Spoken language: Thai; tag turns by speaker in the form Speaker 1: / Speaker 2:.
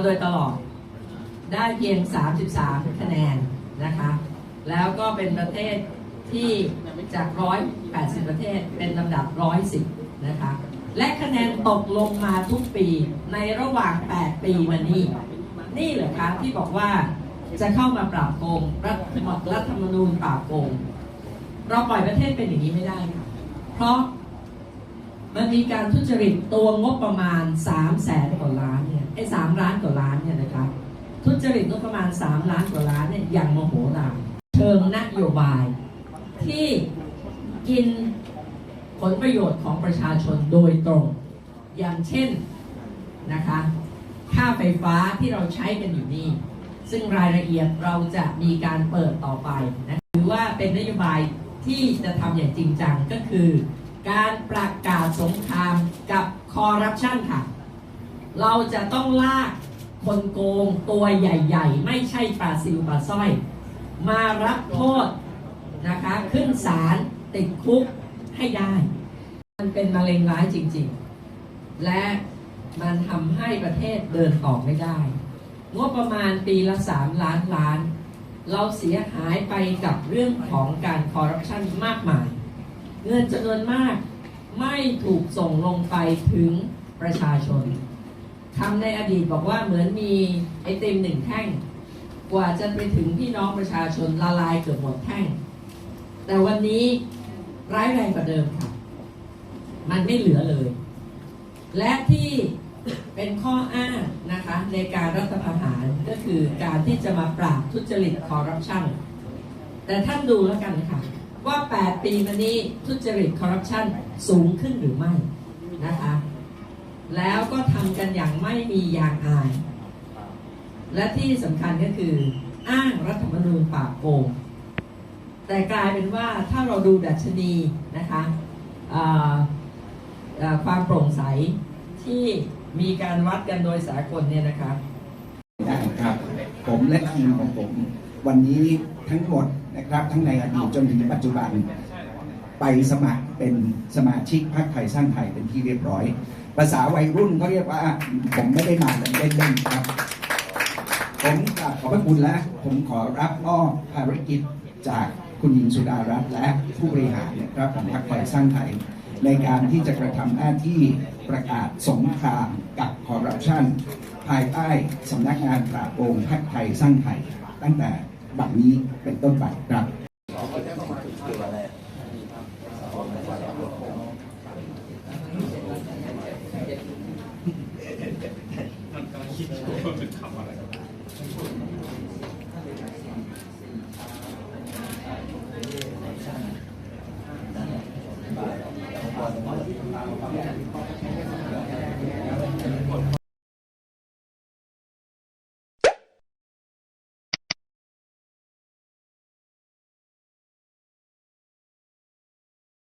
Speaker 1: าโดยตลอด ได้เพียง 33 คะแนนนะคะ แล้วก็เป็นประเทศที่จาก 180 ประเทศเป็นลำดับ 110 นะคะ และคะแนนตกลงมาทุกปีในระหว่าง 8 ปีมานี้ นี่เหรอคะที่บอกว่าจะเข้ามาปราบโกงรัฐรัฐธรรมนูญปราบโกง เราปล่อยประเทศเป็นอย่างนี้ไม่ได้ค่ะ เพราะ มันมีการทุจริตตัวงบประมาณ3 0 0แสนกว่าล้านเนี่ยไอ้สามล้านกว่าล้านเนี่ยนะคะทุจริตงบประมาณ 3 ล้านกว่าล้านเนี่ยอย่างโมโหลานเชิงนโยบาย ที่กินผลประโยชน์ของประชาชนโดยตรง อย่างเช่นนะคะค่าไฟฟ้าที่เราใช้กันอยู่นี่ ซึ่งรายละเอียดเราจะมีการเปิดต่อไปนะหรือว่าเป็นนโยบายที่จะทำอย่างจริงจังก็คือ การประกาศสงครามกับคอร์รัปชันค่ะ เราจะต้องลากคนโกงตัวใหญ่ๆ ไม่ใช่ปลาซิวปลาสร้อย มารับโทษนะคะ ขึ้นศาลติดคุกให้ได้ มันเป็นมะเร็งร้ายจริงๆ และมันทำให้ประเทศเดินต่อไม่ได้ งบประมาณปีละ 3 ล้านล้าน เราเสียหายไปกับเรื่องของการคอร์รัปชันมากมาย เงินจำนวนมากไม่ถูกส่งลงไปถึงประชาชนคำในอดีตบอกว่าเหมือนมีไอติมหนึ่งแท่ง กว่าจะไปถึงพี่น้องประชาชนละลายเกือบหมดแท่ง แต่วันนี้ร้ายแรงกว่าเดิมค่ะ มันไม่เหลือเลย และที่เป็นข้ออ้างนะคะในการรัฐประหารก็คือการที่จะมาปราบทุจริตคอร์รัปชันแต่ท่านดูแล้วกันค่ะ ว่า 8 ปีมานี้ทุจริตคอร์รัปชันสูงขึ้นหรือไม่นะคะ แล้วก็ทำกันอย่างไม่มียางอาย และที่สำคัญก็คือ อ้างรัฐธรรมนูญปราบโกง แต่กลายเป็นว่าถ้าเราดูดัชนีนะคะความโปร่งใสที่มีการวัดกันโดยสากลเนี่ยนะคะ
Speaker 2: ได้ครับ ผมและทีมของผม วันนี้ทั้งหมด นะครับทั้งในอดีตจนถึงปัจจุบัน ไปสมัครเป็นสมาชิกพรรคไทยสร้างไทยเป็นที่เรียบร้อย ภาษาวัยรุ่นเขาเรียกว่าผมไม่ได้มาเล่นๆครับ ผมกราบขอบพระคุณและผมขอรับมอบภารกิจจากคุณหญิงสุดารัตน์และผู้บริหารนะครับของพรรคไทยสร้างไทย ในการที่จะกระทำหน้าที่ประกาศสงครามกับคอร์รัปชันภายใต้สำนักงานปราบโกงพรรคไทยสร้างไทยตั้งแต่ บัดนี้เป็นต้นไปครับ